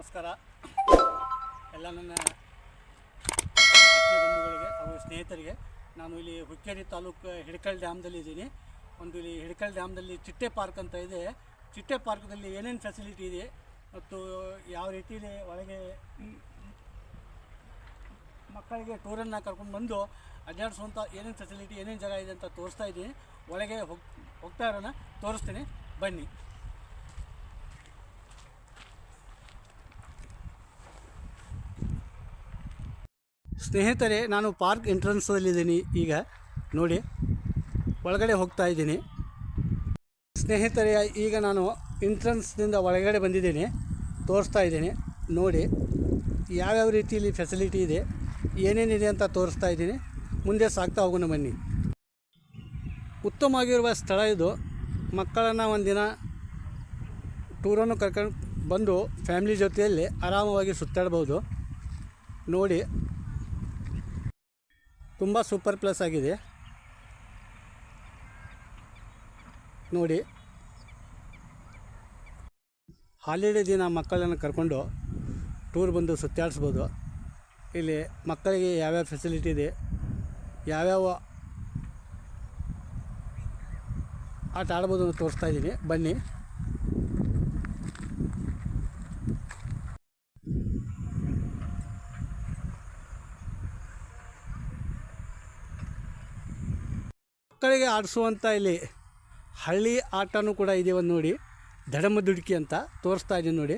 ನಮಸ್ಕಾರ. ಎಲ್ಲ ನನ್ನ ಬಂಧುಗಳಿಗೆ ಹಾಗೂ ಸ್ನೇಹಿತರಿಗೆ ನಾನು ಇಲ್ಲಿ ಹುಕ್ಕೇರಿ ತಾಲೂಕು ಹಿಡಕಲ್ ಡ್ಯಾಮ್ದಲ್ಲಿ ಇದ್ದೀನಿ. ಒಂದು ಇಲ್ಲಿ ಹಿಡಕಲ್ ಡ್ಯಾಮ್ದಲ್ಲಿ ಚಿಟ್ಟೆ ಪಾರ್ಕ್ ಅಂತ ಇದೆ. ಚಿಟ್ಟೆ ಪಾರ್ಕ್ದಲ್ಲಿ ಏನೇನು ಫೆಸಿಲಿಟಿ ಇದೆ ಮತ್ತು ಯಾವ ರೀತಿಯಲ್ಲಿ ಒಳಗೆ ಮಕ್ಕಳಿಗೆ ಟೂರನ್ನು ಕರ್ಕೊಂಡು ಬಂದು ಅಡ್ಡಾಡಿಸುವಂಥ ಏನೇನು ಫೆಸಿಲಿಟಿ ಏನೇನು ಜಾಗ ಇದೆ ಅಂತ ತೋರಿಸ್ತಾ ಇದ್ದೀನಿ. ಒಳಗೆ ಹೋಗ್, ಹೋಗ್ತಾ ಇರೋಣ. ತೋರಿಸ್ತೀನಿ. ಬನ್ನಿ. ಸ್ನೇಹಿತರೆ, ನಾನು ಪಾರ್ಕ್ ಎಂಟ್ರೆನ್ಸಲ್ಲಿದ್ದೀನಿ. ಈಗ ನೋಡಿ, ಒಳಗಡೆ ಹೋಗ್ತಾ ಇದ್ದೀನಿ. ಸ್ನೇಹಿತರೆ, ಈಗ ನಾನು ಎಂಟ್ರೆನ್ಸ್ನಿಂದ ಒಳಗಡೆ ಬಂದಿದ್ದೀನಿ. ತೋರಿಸ್ತಾ ಇದ್ದೀನಿ. ನೋಡಿ, ಯಾವ್ಯಾವ ರೀತಿಯಲ್ಲಿ ಫೆಸಿಲಿಟಿ ಇದೆ, ಏನೇನಿದೆ ಅಂತ ತೋರಿಸ್ತಾ ಇದ್ದೀನಿ. ಮುಂದೆ ಸಾಕ್ತಾ ಹೋಗೋಣ ಬನ್ನಿ. ಉತ್ತಮವಾಗಿರುವ ಸ್ಥಳ ಇದು. ಮಕ್ಕಳನ್ನು ಒಂದಿನ ಟೂರನ್ನು ಕರ್ಕೊಂಡು ಬಂದು ಫ್ಯಾಮಿಲಿ ಜೊತೆಯಲ್ಲಿ ಆರಾಮವಾಗಿ ಸುತ್ತಾಡ್ಬೋದು. ನೋಡಿ ತುಂಬ ಸೂಪರ್ ಪ್ಲಸ್ ಆಗಿದೆ. ನೋಡಿ. ಹಾಲಿಡೇ ದಿನ ಮಕ್ಕಳನ್ನು ಕರ್ಕೊಂಡು ಟೂರ್ ಬಂದು ಸುತ್ತಾಡಿಸ್ಬೋದು. ಇಲ್ಲಿ ಮಕ್ಕಳಿಗೆ ಯಾವ್ಯಾವ ಫೆಸಿಲಿಟಿ ಇದೆ, ಯಾವ್ಯಾವ ಆಟ ಆಡ್ಬೋದು ಅಂತ ತೋರಿಸ್ತಾ ಇದ್ದೀನಿ. ಬನ್ನಿ. ಮಕ್ಕಳಿಗೆ ಆಡಿಸುವಂಥ ಇಲ್ಲಿ ಹಳ್ಳಿ ಆಟನೂ ಕೂಡ ಇದೆ ಒಂದು ನೋಡಿ. ದಡಮ ದುಡುಕಿ ಅಂತ ತೋರಿಸ್ತಾ ಇದ್ದೀನಿ ನೋಡಿ.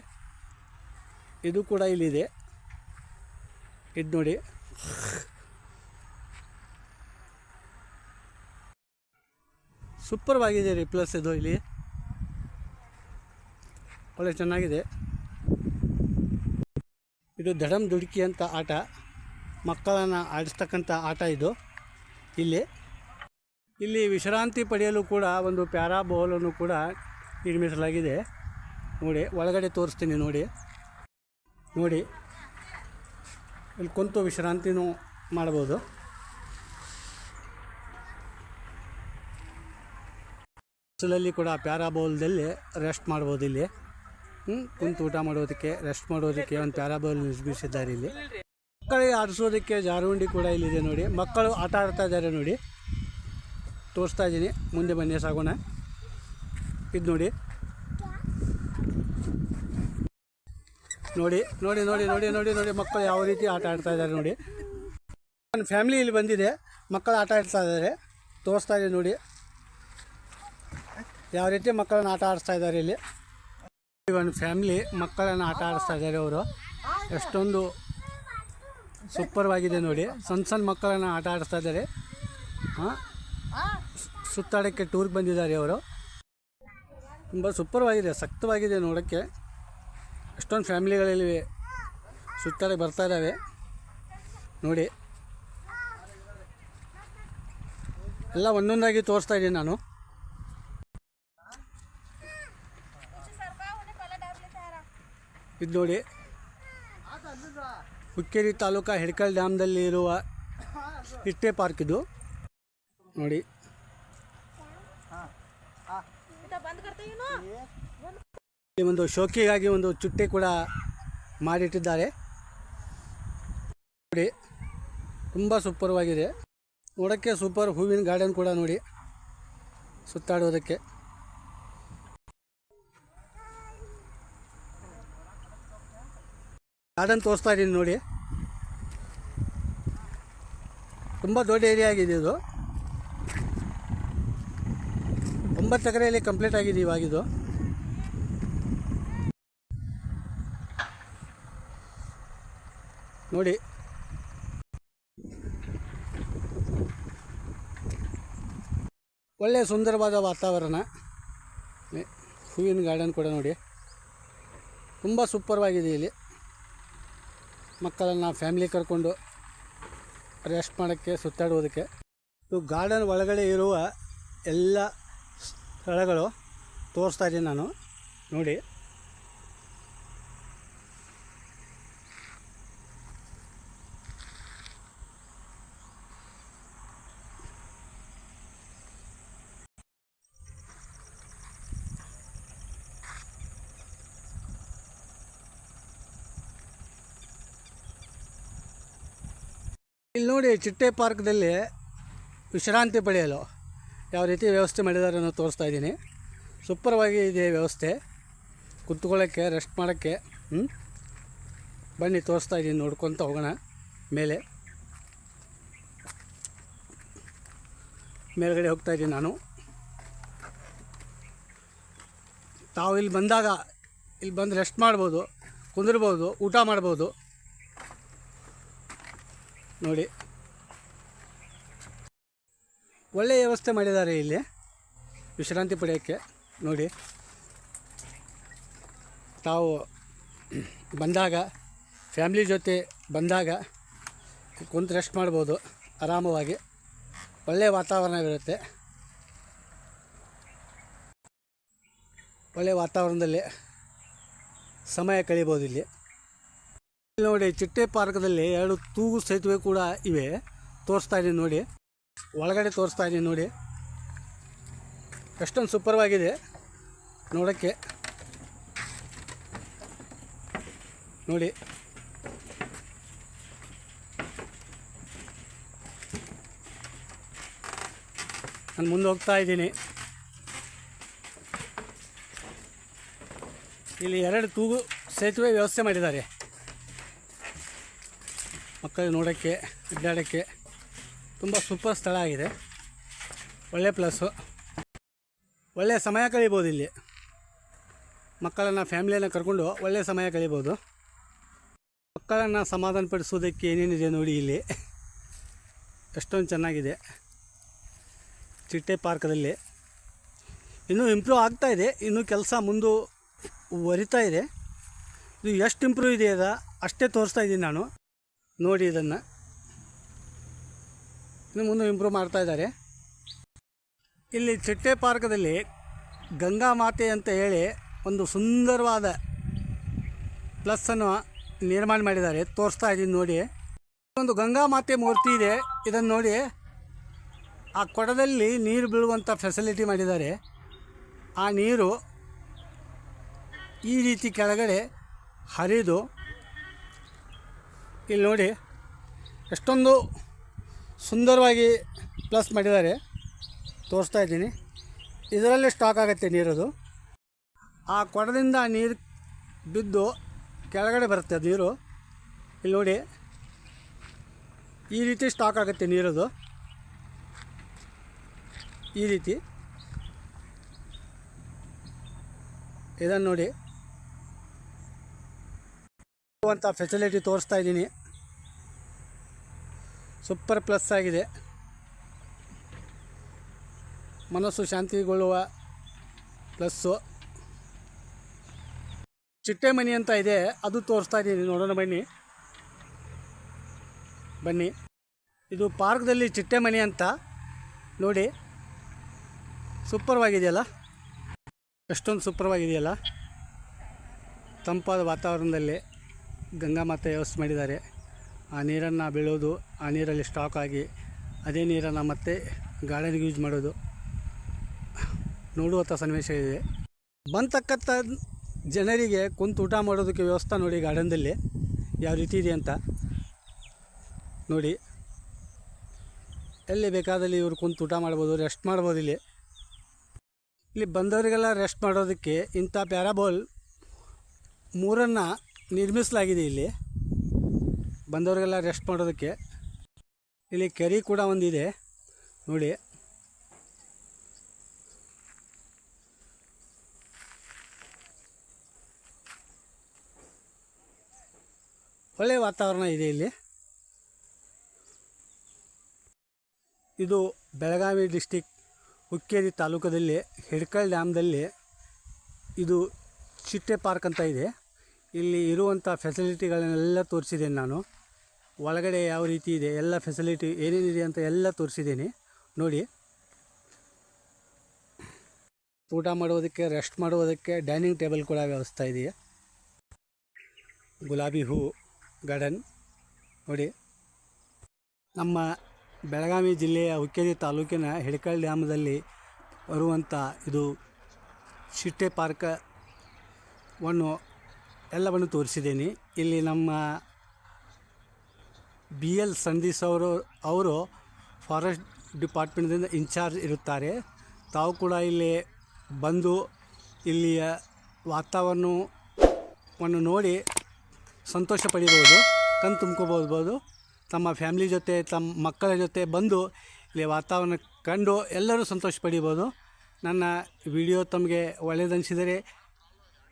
ಇದು ಕೂಡ ಇಲ್ಲಿದೆ. ಇದು ನೋಡಿ. ಸೂಪರ್ವಾಗಿದೆ ರೀ ಪ್ಲಸ್ ಇದು ಇಲ್ಲಿ. ಒಳ್ಳೆ ಚೆನ್ನಾಗಿದೆ. ಇದು ದಡಮ್ ದುಡುಕಿ ಅಂತ ಆಟ. ಮಕ್ಕಳನ್ನು ಆಡಿಸ್ತಕ್ಕಂಥ ಆಟ ಇದು. ಇಲ್ಲಿ ಇಲ್ಲಿ ವಿಶ್ರಾಂತಿ ಪಡೆಯಲು ಕೂಡ ಒಂದು ಪ್ಯಾರಾ ಬೌಲನ್ನು ಕೂಡ ನಿರ್ಮಿಸಲಾಗಿದೆ. ನೋಡಿ, ಒಳಗಡೆ ತೋರಿಸ್ತೀನಿ ನೋಡಿ. ನೋಡಿ, ಇಲ್ಲಿ ಕುಂತು ವಿಶ್ರಾಂತಿನೂ ಮಾಡ್ಬೋದು. ಬಿಸಿಲಲ್ಲಿ ಕೂಡ ಪ್ಯಾರಾ ಬೌಲ್ದಲ್ಲಿ ರೆಸ್ಟ್ ಮಾಡ್ಬೋದು ಇಲ್ಲಿ. ಹ್ಞೂ ಕುಂತು ಊಟ ಮಾಡೋದಕ್ಕೆ, ರೆಸ್ಟ್ ಮಾಡೋದಕ್ಕೆ ಒಂದು ಪ್ಯಾರಾ ಬೌಲ್ ನಿರ್ಮಿಸಿದ್ದಾರೆ ಇಲ್ಲಿ. ಮಕ್ಕಳಿಗೆ ಆಡಿಸೋದಕ್ಕೆ ಜಾರುಂಡಿ ಕೂಡ ಇಲ್ಲಿದೆ ನೋಡಿ. ಮಕ್ಕಳು ಆಟ ಆಡ್ತಾ ಇದ್ದಾರೆ ನೋಡಿ. ತೋರಿಸ್ತಾ ಇದ್ದೀನಿ. ಮುಂದೆ ಬನ್ನಿ ಸಾಗೋಣ. ಇದು ನೋಡಿ. ನೋಡಿ ನೋಡಿ ನೋಡಿ ನೋಡಿ ನೋಡಿ ನೋಡಿ ಮಕ್ಕಳು ಯಾವ ರೀತಿ ಆಟ ಆಡ್ತಾ ಇದ್ದಾರೆ ನೋಡಿ. ನನ್ನ ಫ್ಯಾಮಿಲಿ ಇಲ್ಲಿ ಬಂದಿದೆ. ಮಕ್ಕಳು ಆಟ ಆಡ್ತಾ ಇದ್ದಾರೆ. ತೋರಿಸ್ತಾ ಇದ್ದೀನಿ ನೋಡಿ. ಯಾವ ರೀತಿ ಮಕ್ಕಳನ್ನು ಆಟ ಆಡಿಸ್ತಾ ಇದ್ದಾರೆ ಇಲ್ಲಿ. ಒಂದು ಫ್ಯಾಮಿಲಿ ಮಕ್ಕಳನ್ನು ಆಟ ಆಡಿಸ್ತಾ ಇದ್ದಾರೆ ಅವರು. ಎಷ್ಟೊಂದು ಸೂಪರ್ವಾಗಿದೆ ನೋಡಿ. ಸಣ್ಣ ಸಣ್ಣ ಮಕ್ಕಳನ್ನು ಆಟ ಆಡಿಸ್ತಾ ಇದ್ದಾರೆ. ಹಾಂ? ಸುತ್ತಾಡೋಕ್ಕೆ ಟೂರ್ಗೆ ಬಂದಿದ್ದಾರೆ ಅವರು. ತುಂಬ ಸೂಪರ್ವಾಗಿದೆ ಸಕ್ತವಾಗಿದೆ ನೋಡೋಕ್ಕೆ. ಎಷ್ಟೊಂದು ಫ್ಯಾಮಿಲಿಗಳಲ್ಲಿ ಸುತ್ತಾಡಕ್ಕೆ ಬರ್ತಾ ಇದ್ದಾವೆ ನೋಡಿ. ಎಲ್ಲ ಒಂದೊಂದಾಗಿ ತೋರಿಸ್ತಾ ಇದ್ದೀನಿ ನಾನು. ಇದು ನೋಡಿ. ಹುಕ್ಕೇರಿ ತಾಲೂಕಾ ಹಿಡ್ಕಲ್ ಡ್ಯಾಮ್ದಲ್ಲಿ ಇರುವ ಇಟ್ಟೆ ಪಾರ್ಕ್ ಇದು. ನೋಡಿ. ಇಲ್ಲಿ ಒಂದು ಶೋಕಿಗಾಗಿ ಒಂದು ಚುಟ್ಟೆ ಕೂಡ ಮಾಡಿಟ್ಟಿದ್ದಾರೆ. ನೋಡಿ, ತುಂಬ ಸೂಪರ್ವಾಗಿದೆ. ನೋಡೋಕ್ಕೆ ಸೂಪರ್, ಹೂವಿನ ಗಾರ್ಡನ್ ಕೂಡ ನೋಡಿ, ಸುತ್ತಾಡೋದಕ್ಕೆ. ಗಾರ್ಡನ್ ತೋರಿಸ್ತಾ ಇದ್ದೀನಿ ನೋಡಿ. ತುಂಬ ದೊಡ್ಡ ಏರಿಯಾ ಆಗಿದೆ ಇದು. ಒಂಬತ್ತು ಎಕರೆಯಲ್ಲಿ ಕಂಪ್ಲೀಟ್ ಆಗಿದೆ ಇವಾಗಿದು. ನೋಡಿ. ಒಳ್ಳೆಯ ಸುಂದರವಾದ ವಾತಾವರಣ. ಹೂವಿನ ಗಾರ್ಡನ್ ಕೂಡ ನೋಡಿ. ತುಂಬ ಸೂಪರ್ವಾಗಿದೆ ಇಲ್ಲಿ. ಮಕ್ಕಳನ್ನು ಫ್ಯಾಮಿಲಿ ಕರ್ಕೊಂಡು ರೆಸ್ಟ್ ಮಾಡೋಕ್ಕೆ, ಸುತ್ತಾಡುವುದಕ್ಕೆ. ಇದು ಗಾರ್ಡನ್ ಒಳಗಡೆ ಇರುವ ಎಲ್ಲ ಸ್ಥಳಗಳು ತೋರಿಸ್ತಾ ಇದ್ದೀನಿ ನಾನು. ನೋಡಿ. ಇಲ್ಲಿ ನೋಡಿ ಚಿಟ್ಟೆ ಪಾರ್ಕ್ದಲ್ಲಿ ವಿಶ್ರಾಂತಿ ಪಡೆಯಲು. ಯಾವ ರೀತಿ ವ್ಯವಸ್ಥೆ ಮಾಡಿದ್ದಾರೆ ಅನ್ನೋ ತೋರಿಸ್ತಾ ಇದ್ದೀನಿ. ಸೂಪರ್ವಾಗಿ ಇದೆ ವ್ಯವಸ್ಥೆ. ಕುತ್ಕೊಳ್ಳೋಕ್ಕೆ ರೆಸ್ಟ್ ಮಾಡೋಕ್ಕೆ ಬನ್ನಿ, ತೋರಿಸ್ತಾ ಇದ್ದೀನಿ, ನೋಡ್ಕೊತ ಹೋಗೋಣ. ಮೇಲೆ. ಮೇಲ್ಗಡೆ ಹೋಗ್ತಾ ಇದ್ದೀನಿ ನಾನು. ತಾವು ಇಲ್ಲಿ ಬಂದಾಗ, ಇಲ್ಲಿ ಬಂದು ರೆಸ್ಟ್ ಮಾಡ್ಬೋದು, ಕುಂದಿರ್ಬೋದು, ಊಟ ಮಾಡ್ಬೋದು. ನೋಡಿ. ಒಳ್ಳೆಯ ವ್ಯವಸ್ಥೆ ಮಾಡಿದ್ದಾರೆ ಇಲ್ಲಿ. ವಿಶ್ರಾಂತಿ ಪಡೆಯೋಕ್ಕೆ. ನೋಡಿ. ತಾವು ಬಂದಾಗ, ಫ್ಯಾಮ್ಲಿ ಜೊತೆ ಬಂದಾಗ ಕುಂತು ರೆಸ್ಟ್ ಮಾಡ್ಬೋದು, ಆರಾಮವಾಗಿ. ಒಳ್ಳೆಯ ವಾತಾವರಣವಿರುತ್ತೆ ಒಳ್ಳೆಯ ವಾತಾವರಣದಲ್ಲಿ ಸಮಯ ಕಳಿಬೋದು ಇಲ್ಲಿ ನೋಡಿ, ಚಿಟ್ಟೆ ಪಾರ್ಕ್ದಲ್ಲಿ ಎರಡು ತೂಗು ಸೇತುವೆ ಕೂಡ ಇವೆ. ತೋರಿಸ್ತಾ ಇದ್ದೀನಿ ನೋಡಿ. ಒಳಗಡೆ ತೋರಿಸ್ತಾ ಇದ್ದೀನಿ ನೋಡಿ. ಎಷ್ಟೊಂದು ಸೂಪರ್ವಾಗಿದೆ ನೋಡೋಕ್ಕೆ. ನೋಡಿ. ನಾನು ಮುಂದೆ ಹೋಗ್ತಾ ಇದ್ದೀನಿ. ಇಲ್ಲಿ ಎರಡು ತೂಗು ಸೇತುವೆ ವ್ಯವಸ್ಥೆ ಮಾಡಿದ್ದಾರೆ. ಮಕ್ಕಳು ನೋಡೋಕ್ಕೆ ಅಡ್ಡಾಡೋಕ್ಕೆ ತುಂಬ ಸೂಪರ್ ಸ್ಥಳ ಆಗಿದೆ. ಒಳ್ಳೆ ಪ್ಲಸ್ಸು ಒಳ್ಳೆಯ ಸಮಯ ಕಳಿಬೋದು ಇಲ್ಲಿ. ಮಕ್ಕಳನ್ನು ಫ್ಯಾಮಿಲಿಯನ್ನು ಕರ್ಕೊಂಡು ಒಳ್ಳೆಯ ಸಮಯ ಕಳಿಬೋದು. ಮಕ್ಕಳನ್ನು ಸಮಾಧಾನಪಡಿಸೋದಕ್ಕೆ ಏನೇನಿದೆ ನೋಡಿ ಇಲ್ಲಿ. ಎಷ್ಟೊಂದು ಚೆನ್ನಾಗಿದೆ. ಚಿಟ್ಟೆ ಪಾರ್ಕದಲ್ಲಿ ಇನ್ನೂ ಇಂಪ್ರೂವ್ ಆಗ್ತಾ ಇದೆ. ಇನ್ನೂ ಕೆಲಸ ಮುಂದು ವರಿತಾ ಇದೆ. ಇದು ಎಷ್ಟು ಇಂಪ್ರೂವ್ ಇದೆ ಅದ? ಅಷ್ಟೇ ತೋರಿಸ್ತಾ ಇದ್ದೀನಿ ನಾನು. ನೋಡಿ ಇದನ್ನು. ಇನ್ನು ಮುಂದೆ ಇಂಪ್ರೂವ್ ಮಾಡ್ತಾ ಇದ್ದಾರೆ. ಇಲ್ಲಿ ಚಿಟ್ಟೆ ಪಾರ್ಕದಲ್ಲಿ ಗಂಗಾ ಮಾತೆ ಅಂತ ಹೇಳಿ ಒಂದು ಸುಂದರವಾದ ಪ್ಲಸ್ಸನ್ನು ನಿರ್ಮಾಣ ಮಾಡಿದ್ದಾರೆ. ತೋರಿಸ್ತಾ ಇದ್ದೀನಿ ನೋಡಿ. ಒಂದು ಗಂಗಾ ಮಾತೆ ಮೂರ್ತಿ ಇದೆ. ಇದನ್ನು ನೋಡಿ ಆ ಕೊಡದಲ್ಲಿ ನೀರು ಬೀಳುವಂಥ ಫೆಸಿಲಿಟಿ ಮಾಡಿದ್ದಾರೆ. ಆ ನೀರು ಈ ರೀತಿ ಕೆಳಗಡೆ ಹರಿದು ಇಲ್ಲಿ ನೋಡಿ ಎಷ್ಟೊಂದು ಸುಂದರವಾಗಿ ಪ್ಲಸ್ ಮಾಡಿದ್ದಾರೆ. ತೋರಿಸ್ತಾ ಇದ್ದೀನಿ. ಇದರಲ್ಲಿ ಸ್ಟಾಕ್ ಆಗುತ್ತೆ ನೀರದು. ಆ ಕೊಡದಿಂದ ನೀರು ಬಿದ್ದು ಕೆಳಗಡೆ ಬರುತ್ತೆ ನೀರು. ಇಲ್ಲಿ ನೋಡಿ. ಈ ರೀತಿ ಸ್ಟಾಕ್ ಆಗುತ್ತೆ ನೀರದು. ಈ ರೀತಿ. ಇದನ್ನು ನೋಡಿ. ಅಂತ ಫೆಸಿಲಿಟಿ ತೋರಿಸ್ತಾ ಇದ್ದೀನಿ. ಸೂಪರ್ ಪ್ಲಸ್ ಆಗಿದೆ. ಮನಸ್ಸು ಶಾಂತಿಗೊಳ್ಳುವ ಪ್ಲಸ್ಸು. ಚಿಟ್ಟೆ ಮನಿ ಅಂತ ಇದೆ. ಅದು ತೋರಿಸ್ತಾ ಇದ್ದೀನಿ. ನೋಡೋಣ ಬನ್ನಿ. ಬನ್ನಿ. ಇದು ಪಾರ್ಕ್ದಲ್ಲಿ ಚಿಟ್ಟೆ ಮನಿ ಅಂತ. ನೋಡಿ. ಸೂಪರ್ವಾಗಿದೆಯಲ್ಲ? ಎಷ್ಟೊಂದು ಸೂಪರ್ವಾಗಿದೆಯಲ್ಲ? ತಂಪಾದ ವಾತಾವರಣದಲ್ಲಿ ಗಂಗಾ ಮಾತೆ ವ್ಯವಸ್ಥೆ ಮಾಡಿದ್ದಾರೆ. ಆ ನೀರನ್ನು ಬೀಳೋದು, ಆ ನೀರಲ್ಲಿ ಸ್ಟಾಕ್ ಆಗಿ ಅದೇ ನೀರನ್ನು ಮತ್ತೆ ಗಾರ್ಡನ್ಗೆ ಯೂಸ್ ಮಾಡೋದು. ನೋಡುವಂಥ ಸನ್ನಿವೇಶ ಇದೆ. ಬಂತಕ್ಕಂಥ ಜನರಿಗೆ ಕುಂತು ಊಟ ಮಾಡೋದಕ್ಕೆ ವ್ಯವಸ್ಥೆ ನೋಡಿ ಗಾರ್ಡನ್ದಲ್ಲಿ ಯಾವ ರೀತಿ ಇದೆ ಅಂತ ನೋಡಿ. ಎಲ್ಲಿ ಬೇಕಾದಲ್ಲಿ ಇವರು ಕುಂತು ಊಟ ಮಾಡ್ಬೋದು ರೆಸ್ಟ್ ಮಾಡ್ಬೋದು ಇಲ್ಲಿ. ಇಲ್ಲಿ ಬಂದವರಿಗೆಲ್ಲ ರೆಸ್ಟ್ ಮಾಡೋದಕ್ಕೆ ಇಂಥ ಪ್ಯಾರಾಬೋಲ್ ಮೂರನ್ನು ನಿರ್ಮಿಸಲಾಗಿದೆ ಇಲ್ಲಿ. ಬಂದವರಿಗೆಲ್ಲ ರೆಸ್ಟ್ ಮಾಡೋದಕ್ಕೆ. ಇಲ್ಲಿ ಕೆರೆ ಕೂಡ ಒಂದಿದೆ. ನೋಡಿ. ಒಳ್ಳೆಯ ವಾತಾವರಣ ಇದೆ ಇಲ್ಲಿ. ಇದು ಬೆಳಗಾವಿ ಡಿಸ್ಟಿಕ್ ಹುಕ್ಕೇರಿ ತಾಲೂಕದಲ್ಲಿ, ಹಿಡ್ಕಲ್ ಡ್ಯಾಮ್ದಲ್ಲಿ ಇದು ಚಿಟ್ಟೆ ಪಾರ್ಕ್ ಅಂತ ಇದೆ. ಇಲ್ಲಿ ಇರುವಂಥ ಫೆಸಿಲಿಟಿಗಳನ್ನೆಲ್ಲ ತೋರಿಸಿದ್ದೇನೆ ನಾನು. ಒಳಗಡೆ ಯಾವ ರೀತಿ ಇದೆ, ಎಲ್ಲ ಫೆಸಿಲಿಟಿ ಏನೇನಿದೆ ಅಂತ ಎಲ್ಲ ತೋರಿಸಿದ್ದೀನಿ. ನೋಡಿ. ಊಟ ಮಾಡುವುದಕ್ಕೆ ರೆಸ್ಟ್ ಮಾಡುವುದಕ್ಕೆ ಡೈನಿಂಗ್ ಟೇಬಲ್ ಕೂಡ ವ್ಯವಸ್ಥೆ ಇದೆಯಾ? ಗುಲಾಬಿ ಹೂ ಗಾರ್ಡನ್ ನೋಡಿ. ನಮ್ಮ ಬೆಳಗಾವಿ ಜಿಲ್ಲೆಯ ಹುಕ್ಕೇರಿ ತಾಲೂಕಿನ ಹಿಡಕಲ್ ಡ್ಯಾಮದಲ್ಲಿ ಬರುವಂಥ ಇದು ಚಿಟ್ಟೆ ಪಾರ್ಕ್ ಅನ್ನು ಎಲ್ಲವನ್ನು ತೋರಿಸಿದ್ದೀನಿ. ಇಲ್ಲಿ ನಮ್ಮ ಬಿ ಎಲ್ ಸಂದೀಸ್ ಅವರು ಅವರು ಫಾರೆಸ್ಟ್ ಡಿಪಾರ್ಟ್ಮೆಂಟ್ದಿಂದ ಇನ್ಚಾರ್ಜ್ ಇರುತ್ತಾರೆ. ತಾವು ಕೂಡ ಇಲ್ಲಿ ಬಂದು ಇಲ್ಲಿಯ ವಾತಾವರಣವನ್ನು ನೋಡಿ ಸಂತೋಷ ಪಡಿಬೋದು ಕಣ್ ತುಂಬ್ಕೋಬೋದು. ತಮ್ಮ ಫ್ಯಾಮ್ಲಿ ಜೊತೆ, ತಮ್ಮ ಮಕ್ಕಳ ಜೊತೆ ಬಂದು ಇಲ್ಲಿ ವಾತಾವರಣ ಕಂಡು ಎಲ್ಲರೂ ಸಂತೋಷ ಪಡಿಬೋದು. ನನ್ನ ವಿಡಿಯೋ ತಮಗೆ ಒಳ್ಳೆಯದನಿಸಿದರೆ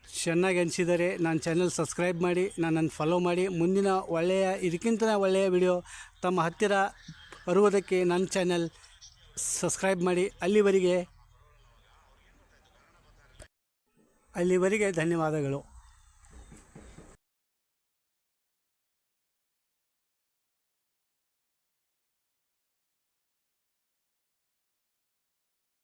ಚೆನ್ನಾಗಿ ಅನಿಸಿದರೆ ನನ್ನ ಚಾನಲ್ ಸಬ್ಸ್ಕ್ರೈಬ್ ಮಾಡಿ, ನನ್ನನ್ನು ಫಾಲೋ ಮಾಡಿ. ಮುಂದಿನ ಒಳ್ಳೆಯ ಇದಕ್ಕಿಂತ ಒಳ್ಳೆಯ ವಿಡಿಯೋ ತಮ್ಮ ಹತ್ತಿರ ಬರುವುದಕ್ಕೆ ನನ್ನ ಚಾನಲ್ ಸಬ್ಸ್ಕ್ರೈಬ್ ಮಾಡಿ. ಅಲ್ಲಿವರೆಗೆ ಅಲ್ಲಿವರೆಗೆ ಧನ್ಯವಾದಗಳು.